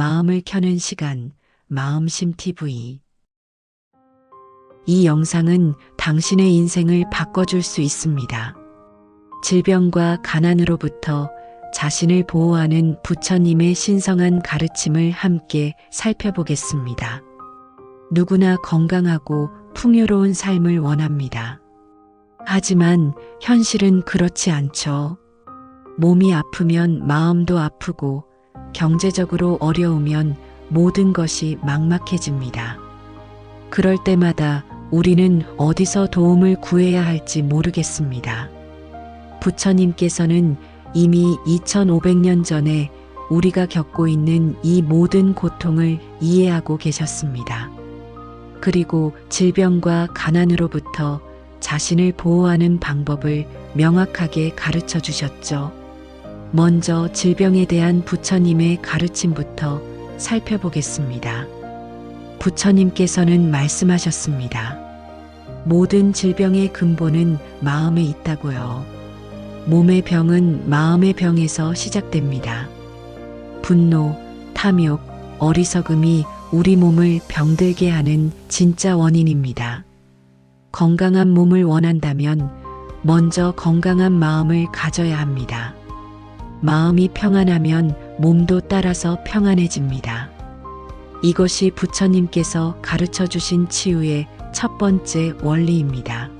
마음을 켜는 시간, 마음심 TV. 이 영상은 당신의 인생을 바꿔줄 수 있습니다. 질병과 가난으로부터 자신을 보호하는 부처님의 신성한 가르침을 함께 살펴보겠습니다. 누구나 건강하고 풍요로운 삶을 원합니다. 하지만 현실은 그렇지 않죠. 몸이 아프면 마음도 아프고 경제적으로 어려우면 모든 것이 막막해집니다. 그럴 때마다 우리는 어디서 도움을 구해야 할지 모르겠습니다. 부처님께서는 이미 2500년 전에 우리가 겪고 있는 이 모든 고통을 이해하고 계셨습니다. 그리고 질병과 가난으로부터 자신을 보호하는 방법을 명확하게 가르쳐 주셨죠. 먼저 질병에 대한 부처님의 가르침부터 살펴보겠습니다. 부처님께서는 말씀하셨습니다. 모든 질병의 근본은 마음에 있다고요. 몸의 병은 마음의 병에서 시작됩니다. 분노, 탐욕, 어리석음이 우리 몸을 병들게 하는 진짜 원인입니다. 건강한 몸을 원한다면 먼저 건강한 마음을 가져야 합니다. 마음이 평안하면 몸도 따라서 평안해집니다. 이것이 부처님께서 가르쳐 주신 치유의 첫 번째 원리입니다.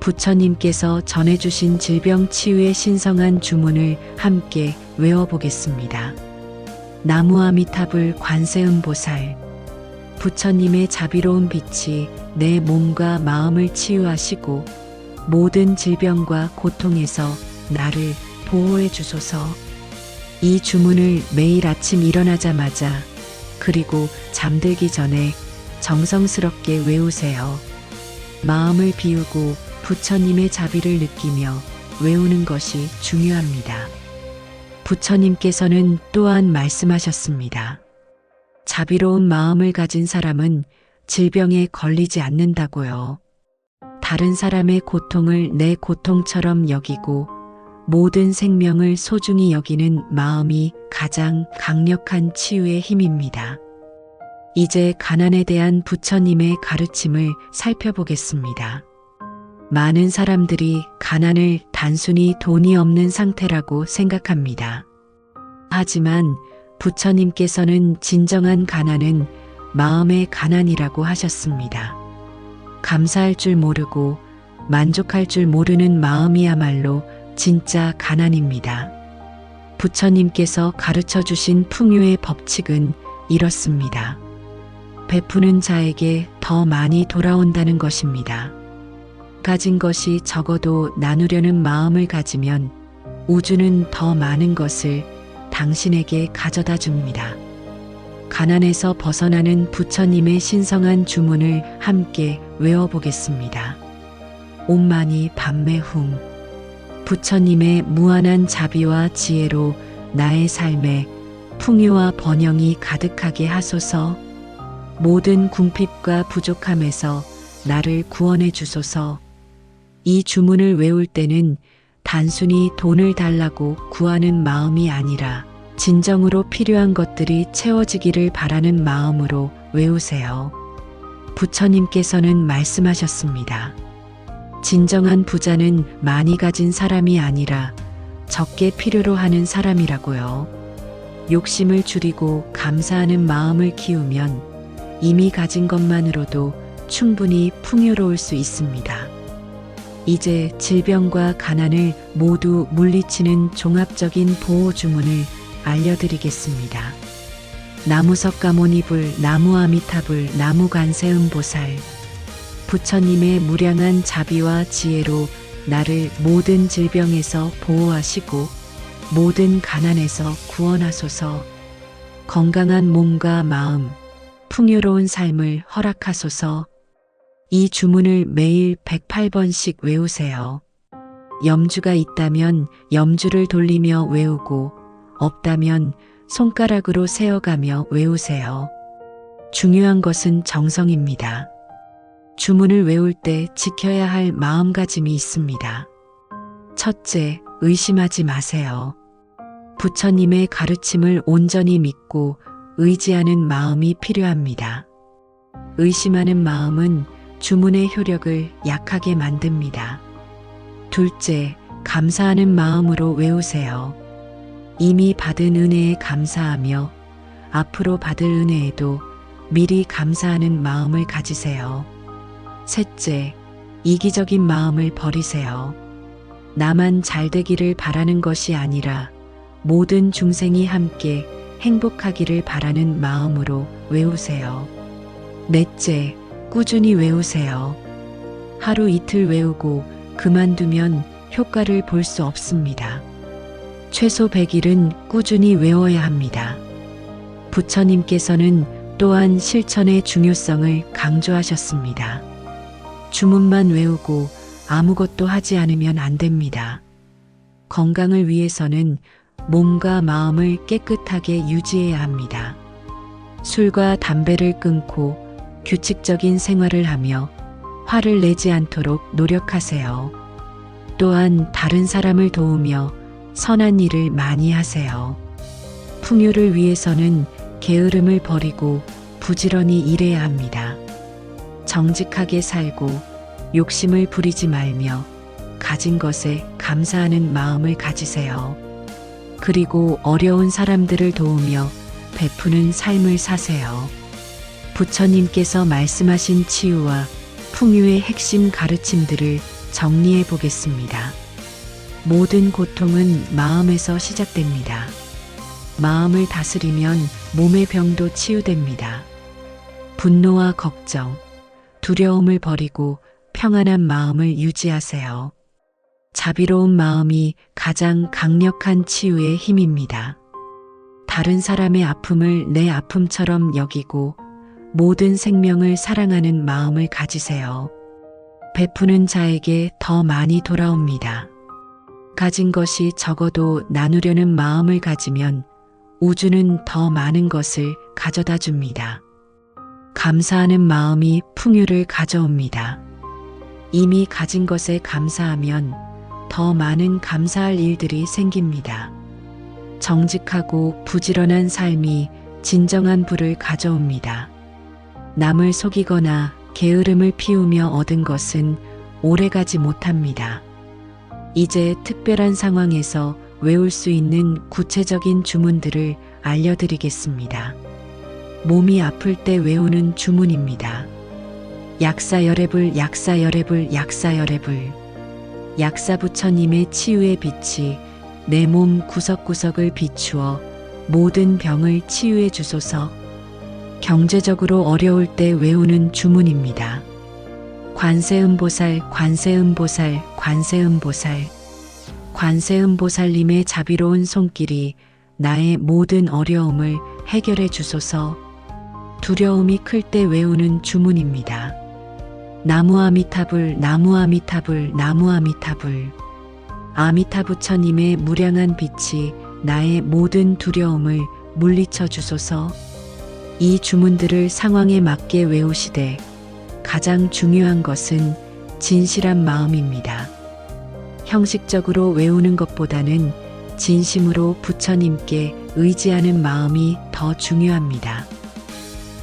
부처님께서 전해주신 질병 치유의 신성한 주문을 함께 외워보겠습니다. 나무아미타불 관세음보살 부처님의 자비로운 빛이 내 몸과 마음을 치유하시고 모든 질병과 고통에서 나를 보호해 주소서. 이 주문을 매일 아침 일어나자마자 그리고 잠들기 전에 정성스럽게 외우세요. 마음을 비우고 부처님의 자비를 느끼며 외우는 것이 중요합니다. 부처님께서는 또한 말씀하셨습니다. 자비로운 마음을 가진 사람은 질병에 걸리지 않는다고요. 다른 사람의 고통을 내 고통처럼 여기고 모든 생명을 소중히 여기는 마음이 가장 강력한 치유의 힘입니다. 이제 가난에 대한 부처님의 가르침을 살펴보겠습니다. 많은 사람들이 가난을 단순히 돈이 없는 상태라고 생각합니다. 하지만 부처님께서는 진정한 가난은 마음의 가난이라고 하셨습니다. 감사할 줄 모르고 만족할 줄 모르는 마음이야말로 진짜 가난입니다. 부처님께서 가르쳐 주신 풍요의 법칙은 이렇습니다. 베푸는 자에게 더 많이 돌아온다는 것입니다. 가진 것이 적어도 나누려는 마음을 가지면 우주는 더 많은 것을 당신에게 가져다 줍니다. 가난에서 벗어나는 부처님의 신성한 주문을 함께 외워보겠습니다. 옴마니 밤매훔 부처님의 무한한 자비와 지혜로 나의 삶에 풍요와 번영이 가득하게 하소서 모든 궁핍과 부족함에서 나를 구원해 주소서 이 주문을 외울 때는 단순히 돈을 달라고 구하는 마음이 아니라 진정으로 필요한 것들이 채워지기를 바라는 마음으로 외우세요. 부처님께서는 말씀하셨습니다. 진정한 부자는 많이 가진 사람이 아니라 적게 필요로 하는 사람이라고요. 욕심을 줄이고 감사하는 마음을 키우면 이미 가진 것만으로도 충분히 풍요로울 수 있습니다. 이제 질병과 가난을 모두 물리치는 종합적인 보호 주문을 알려드리겠습니다. 나무석 가모니불, 나무아미타불, 나무관세음보살. 부처님의 무량한 자비와 지혜로 나를 모든 질병에서 보호하시고 모든 가난에서 구원하소서. 건강한 몸과 마음, 풍요로운 삶을 허락하소서. 이 주문을 매일 108번씩 외우세요. 염주가 있다면 염주를 돌리며 외우고 없다면 손가락으로 세어가며 외우세요. 중요한 것은 정성입니다. 주문을 외울 때 지켜야 할 마음가짐이 있습니다. 첫째, 의심하지 마세요. 부처님의 가르침을 온전히 믿고 의지하는 마음이 필요합니다. 의심하는 마음은 주문의 효력을 약하게 만듭니다. 둘째, 감사하는 마음으로 외우세요. 이미 받은 은혜에 감사하며 앞으로 받을 은혜에도 미리 감사하는 마음을 가지세요. 셋째, 이기적인 마음을 버리세요. 나만 잘 되기를 바라는 것이 아니라 모든 중생이 함께 행복하기를 바라는 마음으로 외우세요. 넷째, 꾸준히 외우세요. 하루 이틀 외우고 그만두면 효과를 볼 수 없습니다. 최소 100일은 꾸준히 외워야 합니다. 부처님께서는 또한 실천의 중요성을 강조하셨습니다. 주문만 외우고 아무것도 하지 않으면 안 됩니다. 건강을 위해서는 몸과 마음을 깨끗하게 유지해야 합니다. 술과 담배를 끊고 규칙적인 생활을 하며 화를 내지 않도록 노력하세요. 또한 다른 사람을 도우며 선한 일을 많이 하세요. 풍요를 위해서는 게으름을 버리고 부지런히 일해야 합니다. 정직하게 살고 욕심을 부리지 말며 가진 것에 감사하는 마음을 가지세요. 그리고 어려운 사람들을 도우며 베푸는 삶을 사세요. 부처님께서 말씀하신 치유와 풍요의 핵심 가르침들을 정리해 보겠습니다. 모든 고통은 마음에서 시작됩니다. 마음을 다스리면 몸의 병도 치유됩니다. 분노와 걱정, 두려움을 버리고 평안한 마음을 유지하세요. 자비로운 마음이 가장 강력한 치유의 힘입니다. 다른 사람의 아픔을 내 아픔처럼 여기고 모든 생명을 사랑하는 마음을 가지세요. 베푸는 자에게 더 많이 돌아옵니다. 가진 것이 적어도 나누려는 마음을 가지면 우주는 더 많은 것을 가져다 줍니다. 감사하는 마음이 풍요를 가져옵니다. 이미 가진 것에 감사하면 더 많은 감사할 일들이 생깁니다. 정직하고 부지런한 삶이 진정한 부를 가져옵니다. 남을 속이거나 게으름을 피우며 얻은 것은 오래가지 못합니다. 이제 특별한 상황에서 외울 수 있는 구체적인 주문들을 알려드리겠습니다. 몸이 아플 때 외우는 주문입니다. 약사열애불 약사열애불 약사열애불 약사 부처님의 치유의 빛이 내 몸 구석구석을 비추어 모든 병을 치유해 주소서 경제적으로 어려울 때 외우는 주문입니다. 관세음보살 관세음보살 관세음보살 관세음보살님의 자비로운 손길이 나의 모든 어려움을 해결해 주소서 두려움이 클 때 외우는 주문입니다. 나무아미타불 나무아미타불 나무아미타불 아미타부처님의 무량한 빛이 나의 모든 두려움을 물리쳐 주소서 이 주문들을 상황에 맞게 외우시되 가장 중요한 것은 진실한 마음입니다. 형식적으로 외우는 것보다는 진심으로 부처님께 의지하는 마음이 더 중요합니다.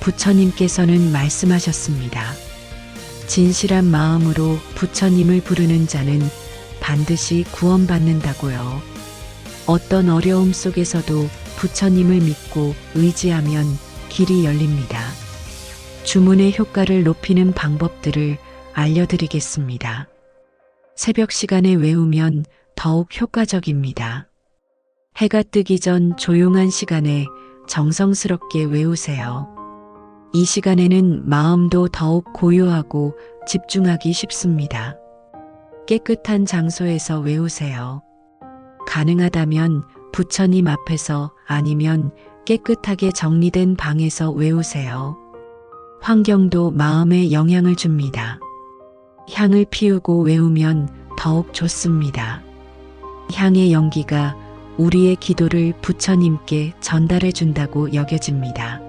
부처님께서는 말씀하셨습니다. 진실한 마음으로 부처님을 부르는 자는 반드시 구원받는다고요. 어떤 어려움 속에서도 부처님을 믿고 의지하면 길이 열립니다. 주문의 효과를 높이는 방법들을 알려드리겠습니다. 새벽 시간에 외우면 더욱 효과적입니다. 해가 뜨기 전 조용한 시간에 정성스럽게 외우세요. 이 시간에는 마음도 더욱 고요하고 집중하기 쉽습니다. 깨끗한 장소에서 외우세요. 가능하다면 부처님 앞에서 아니면 깨끗하게 정리된 방에서 외우세요. 환경도 마음에 영향을 줍니다. 향을 피우고 외우면 더욱 좋습니다. 향의 연기가 우리의 기도를 부처님께 전달해 준다고 여겨집니다.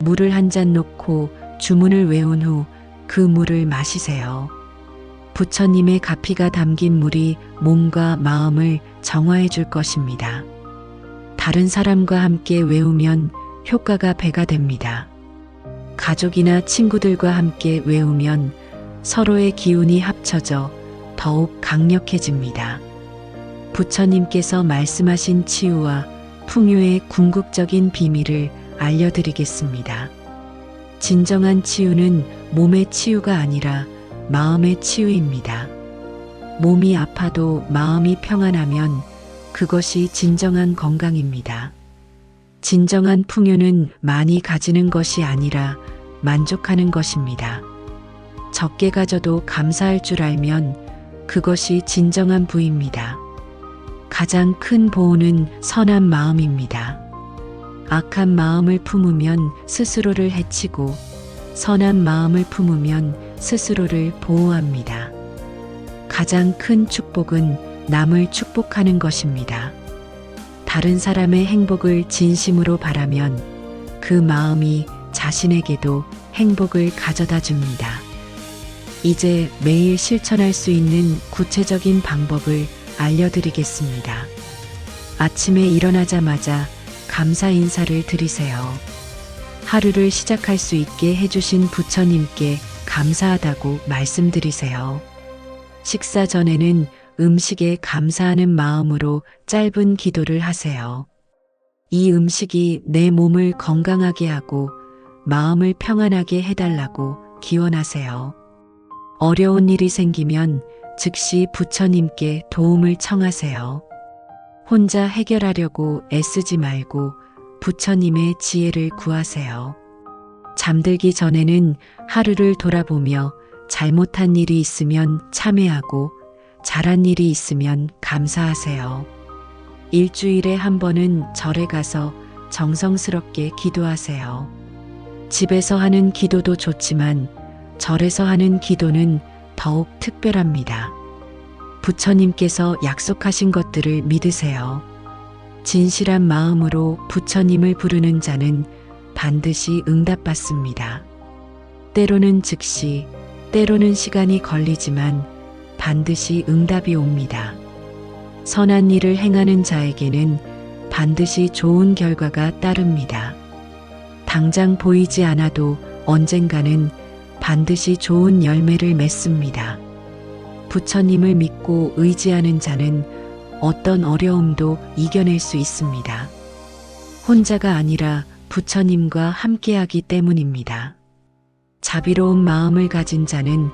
물을 한 잔 놓고 주문을 외운 후 그 물을 마시세요. 부처님의 가피가 담긴 물이 몸과 마음을 정화해 줄 것입니다. 다른 사람과 함께 외우면 효과가 배가 됩니다. 가족이나 친구들과 함께 외우면 서로의 기운이 합쳐져 더욱 강력해집니다. 부처님께서 말씀하신 치유와 풍요의 궁극적인 비밀을 알려드리겠습니다. 진정한 치유는 몸의 치유가 아니라 마음의 치유입니다. 몸이 아파도 마음이 평안하면 그것이 진정한 건강입니다. 진정한 풍요는 많이 가지는 것이 아니라 만족하는 것입니다. 적게 가져도 감사할 줄 알면 그것이 진정한 부입니다. 가장 큰 보호는 선한 마음입니다. 악한 마음을 품으면 스스로를 해치고 선한 마음을 품으면 스스로를 보호합니다. 가장 큰 축복은 남을 축복하는 것입니다. 다른 사람의 행복을 진심으로 바라면 그 마음이 자신에게도 행복을 가져다 줍니다. 이제 매일 실천할 수 있는 구체적인 방법을 알려드리겠습니다. 아침에 일어나자마자 감사 인사를 드리세요. 하루를 시작할 수 있게 해주신 부처님께 감사하다고 말씀드리세요. 식사 전에는 음식에 감사하는 마음으로 짧은 기도를 하세요. 이 음식이 내 몸을 건강하게 하고 마음을 평안하게 해달라고 기원하세요. 어려운 일이 생기면 즉시 부처님께 도움을 청하세요. 혼자 해결하려고 애쓰지 말고 부처님의 지혜를 구하세요. 잠들기 전에는 하루를 돌아보며 잘못한 일이 있으면 참회하고 잘한 일이 있으면 감사하세요. 일주일에 한 번은 절에 가서 정성스럽게 기도하세요. 집에서 하는 기도도 좋지만 절에서 하는 기도는 더욱 특별합니다. 부처님께서 약속하신 것들을 믿으세요. 진실한 마음으로 부처님을 부르는 자는 반드시 응답받습니다. 때로는 즉시, 때로는 시간이 걸리지만 반드시 응답이 옵니다. 선한 일을 행하는 자에게는 반드시 좋은 결과가 따릅니다. 당장 보이지 않아도 언젠가는 반드시 좋은 열매를 맺습니다. 부처님을 믿고 의지하는 자는 어떤 어려움도 이겨낼 수 있습니다. 혼자가 아니라 부처님과 함께하기 때문입니다. 자비로운 마음을 가진 자는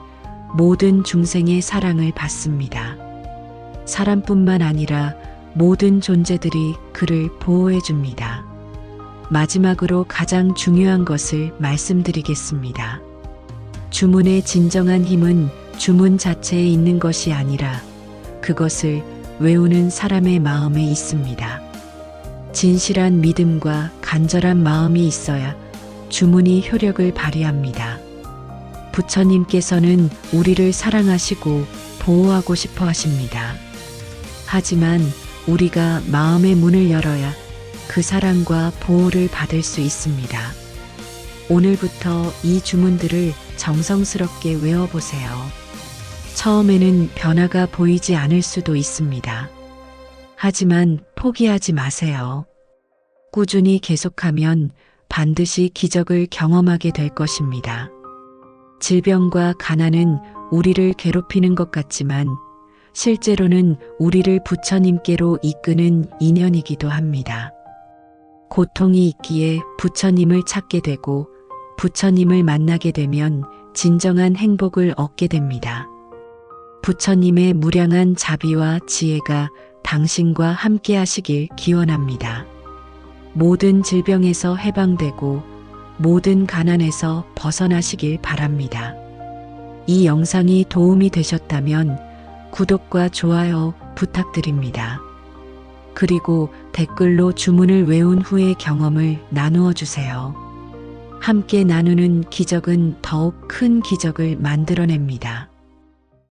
모든 중생의 사랑을 받습니다. 사람뿐만 아니라 모든 존재들이 그를 보호해 줍니다. 마지막으로 가장 중요한 것을 말씀드리겠습니다. 주문의 진정한 힘은 주문 자체에 있는 것이 아니라 그것을 외우는 사람의 마음에 있습니다. 진실한 믿음과 간절한 마음이 있어야 주문이 효력을 발휘합니다. 부처님께서는 우리를 사랑하시고 보호하고 싶어 하십니다. 하지만 우리가 마음의 문을 열어야 그 사랑과 보호를 받을 수 있습니다. 오늘부터 이 주문들을 정성스럽게 외워보세요. 처음에는 변화가 보이지 않을 수도 있습니다. 하지만 포기하지 마세요. 꾸준히 계속하면 반드시 기적을 경험하게 될 것입니다. 질병과 가난은 우리를 괴롭히는 것 같지만 실제로는 우리를 부처님께로 이끄는 인연이기도 합니다. 고통이 있기에 부처님을 찾게 되고 부처님을 만나게 되면 진정한 행복을 얻게 됩니다. 부처님의 무량한 자비와 지혜가 당신과 함께 하시길 기원합니다. 모든 질병에서 해방되고 모든 가난에서 벗어나시길 바랍니다. 이 영상이 도움이 되셨다면 구독과 좋아요 부탁드립니다. 그리고 댓글로 주문을 외운 후의 경험을 나누어 주세요. 함께 나누는 기적은 더욱 큰 기적을 만들어냅니다.